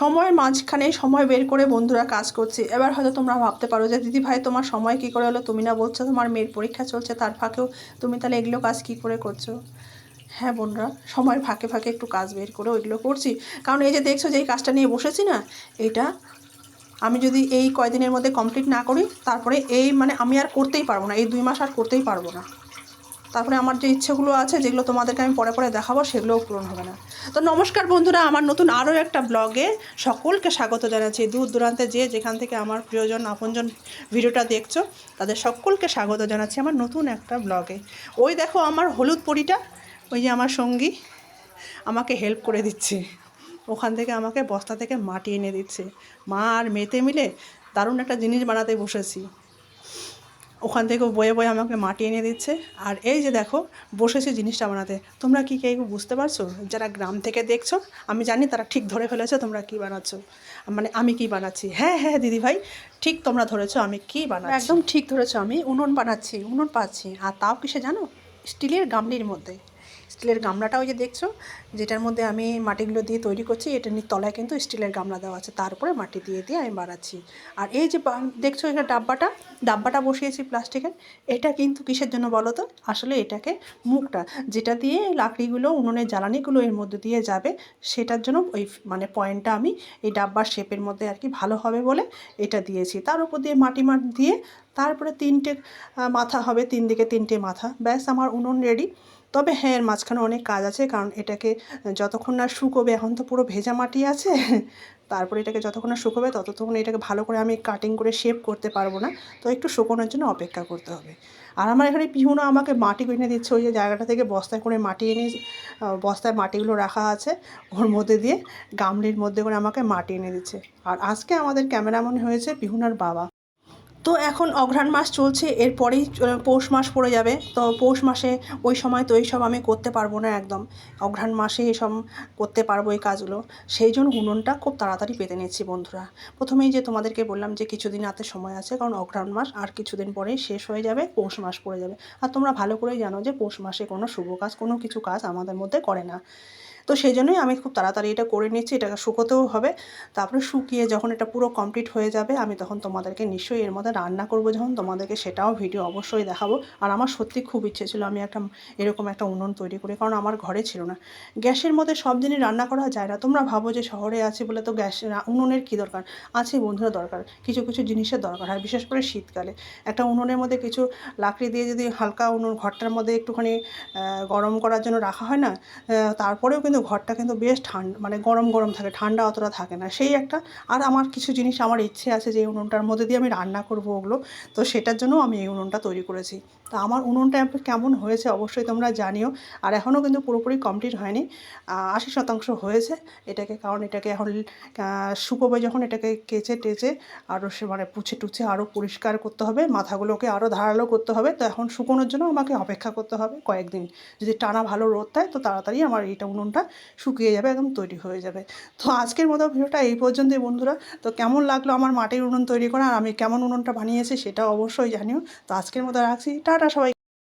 সময়ের মাঝখানে সময় বের করে বন্ধুরা কাজ করছি। এবার হয়তো তোমরা ভাবতে পারো যে, দিদি ভাই, তোমার সময় কী করে হলো? তুমি না বলছো তোমার মেয়ের পরীক্ষা চলছে, তার ফাঁকেও তুমি তাহলে এগুলো কাজ কী করে করছ? হ্যাঁ বোনরা, সময়ের ফাঁকে ফাঁকে একটু কাজ বের করে ওইগুলো করছি। কারণ এই যে দেখছ যে, এই কাজটা নিয়ে বসেছি না, এটা আমি যদি এই কয়দিনের মধ্যে কমপ্লিট না করি, তারপরে এই মানে আমি আর করতেই পারব না, এই দুই মাস আর করতেই পারব না। তারপরে আমার যে ইচ্ছেগুলো আছে, যেগুলো তোমাদেরকে আমি পরে পরে দেখাবো, সেগুলোও পূরণ হবে না। তো নমস্কার বন্ধুরা, আমার নতুন আরও একটা ব্লগে সকলকে স্বাগত জানাচ্ছি। দূর দূরান্তে যে যেখান থেকে আমার প্রিয়জন, আপনজন ভিডিওটা দেখছ, তাদের সকলকে স্বাগত জানাচ্ছি আমার নতুন একটা ব্লগে। ওই দেখো আমার হলুদ পরিটা, ওই যে আমার সঙ্গী আমাকে হেল্প করে দিচ্ছে। ওখান থেকে আমাকে বস্তা থেকে মাটি এনে দিচ্ছে। মা আর মেতে মিলে দারুণ একটা জিনিস বানাতে বসেছি। ওখান থেকে বয়ে বয়ে আমাকে মাটি এনে দিচ্ছে। আর এই যে দেখো, বসেছে জিনিসটা বানাতে। তোমরা কি কেউ বুঝতে পারছ? যারা গ্রাম থেকে দেখছ, আমি জানি তারা ঠিক ধরে ফেলেছো তোমরা কি বানাচ্ছ। মানে আমি কি বানাচ্ছি? হ্যাঁ হ্যাঁ দিদি ভাই, ঠিক তোমরা ধরেছো আমি কি বানাচ্ছি। একদম ঠিক ধরেছো আমি। উনুন বানাচ্ছি, উনুন পাচ্ছি। আর তাও কিসে জানো? স্টিলের গামলির মধ্যে। স্টিলের গামলাটা ওই যে দেখছ? যেটার মধ্যে আমি মাটিগুলো দিয়ে তৈরি করছি, এটা নিয়ে তলায় কিন্তু স্টিলের গামলা দেওয়া আছে। তারপরে মাটি দিয়ে দিয়ে আমি বাড়াচ্ছি আর এই যে দেখছ এটা ডাব্বাটা? ডাব্বাটা বসিয়েছি প্লাস্টিকের। এটা কিন্তু কিসের জন্য বলো তো? আসলে এটাকে মুখটা, যেটা দিয়ে লাকড়িগুলো উনুনের জ্বালানিগুলো এর মধ্যে দিয়ে যাবে, সেটার জন্য ওই মানে পয়েন্টটা আমি এই ডাব্বার শেপের মধ্যে আর কি ভালো হবে বলে এটা দিয়েছি। তার উপর দিয়ে মাটি মাট দিয়ে, তারপরে তিনটে মাথা হবে তিন দিকে তিনটে মাথা। ব্যাস, আমার উনুন রেডি তবে হ্যাঁ এর মাঝখানে অনেক কাজ আছে, কারণ এটাকে যতক্ষণ না শুকোবে, এখন তো পুরো ভেজা মাটি আছে, তারপরে এটাকে যতক্ষণ না শুকোবে, ততক্ষণ এটাকে ভালো করে আমি কাটিং করে শেপ করতে পারব না। তো একটু শুকোনোর জন্য অপেক্ষা করতে হবে। আর আমার এখানে পিহুনো আমাকে মাটি এনে দিচ্ছে, ওই যে জায়গাটা থেকে বস্তায় করে মাটি এনে বস্তায় মাটিগুলো রাখা আছে, ওর মধ্যে দিয়ে গামলির মধ্যে করে আমাকে মাটি এনে দিচ্ছে। আর আজকে আমাদের ক্যামেরাম্যান হয়েছে পিহুনার বাবা। তো এখন অঘ্রাণ মাস চলছে, এরপরেই পৌষ মাস পড়ে যাবে। তো পৌষ মাসে ওই সময় তো এইসব আমি করতে পারব না একদম। অঘ্রাণ মাসে এসব করতে পারব এই কাজগুলো। সেই জন্য উনুনটা খুব তাড়াতাড়ি পেতে নিচ্ছি বন্ধুরা। প্রথমেই যে তোমাদেরকে বললাম যে কিছুদিন হাতে সময় আছে, কারণ অঘ্রাণ মাস আর কিছুদিন পরেই শেষ হয়ে যাবে, পৌষ মাস পড়ে যাবে। আর তোমরা ভালো করেই জানো যে পৌষ মাসে কোনো শুভ কাজ, কোনো কিছু কাজ আমাদের মধ্যে করে না। তো সেই জন্যই আমি খুব তাড়াতাড়ি এটা করে নিচ্ছি এটাকে শুকোতেও হবে। তারপরে শুকিয়ে যখন এটা পুরো কমপ্লিট হয়ে যাবে, আমি তখন তোমাদেরকে নিশ্চয়ই এর মধ্যে রান্না করব, যখন তোমাদেরকে সেটাও ভিডিও অবশ্যই দেখাবো। আর আমার সত্যি খুব ইচ্ছে ছিল আমি একটা এরকম একটা উনুন তৈরি করি, কারণ আমার ঘরে ছিল না। গ্যাসের মধ্যে সব জিনিস রান্না করা যায় না, তোমরা ভাবো যে শহরে আছি বলে তো গ্যাস, উনুনের কী দরকার? আছে বন্ধুরা দরকার, কিছু কিছু জিনিসের দরকার হয় বিশেষ করে শীতকালে। একটা উনুনের মধ্যে কিছু লাকড়ি দিয়ে যদি হালকা উনুন, ঘরটার মধ্যে একটুখানি গরম করার জন্য রাখা হয় না তারপরেও কিন্তু ঘরটা কিন্তু বেশ ঠান্ডা মানে গরম গরম থাকে, ঠান্ডা অতটা থাকে না। সেই একটা, আর আমার কিছু জিনিস আমার ইচ্ছে আছে যে উনুনটার মধ্যে দিয়ে আমি রান্না করব ওগুলো, তো সেটার জন্য আমি এই উনুনটা তৈরি করেছি। তা আমার উনুনটা কেমন হয়েছে অবশ্যই তোমরা জানিও, আর এখনও কিন্তু পুরোপুরি কমপ্লিট হয়নি আশি শতাংশ হয়েছে এটাকে, কারণ এটাকে এখন শুকোবে যখন এটাকে কেচে টেচে আরও সে মানে পুছে টুছে আরও পরিষ্কার করতে হবে, মাথাগুলোকে আরও ধারালো করতে হবে, তো এখন শুকোনোর জন্য আমাকে অপেক্ষা করতে হবে কয়েকদিন। যদি টানা ভালো রোদ দেয় তো তাড়াতাড়ি আমার এইটা উনুনটা শুকিয়ে যাবে, একদম তৈরি হয়ে যাবে। তো আজকের মতো ভিডিওটা এই পর্যন্তই বন্ধুরা। তো কেমন লাগল আমার মাটির উনুন তৈরি করা আর আমি কেমন উনুনটা বানিয়েছি সেটা অবশ্যই জানিও। তো আজকের মতো রাখছি। টাটা সবাই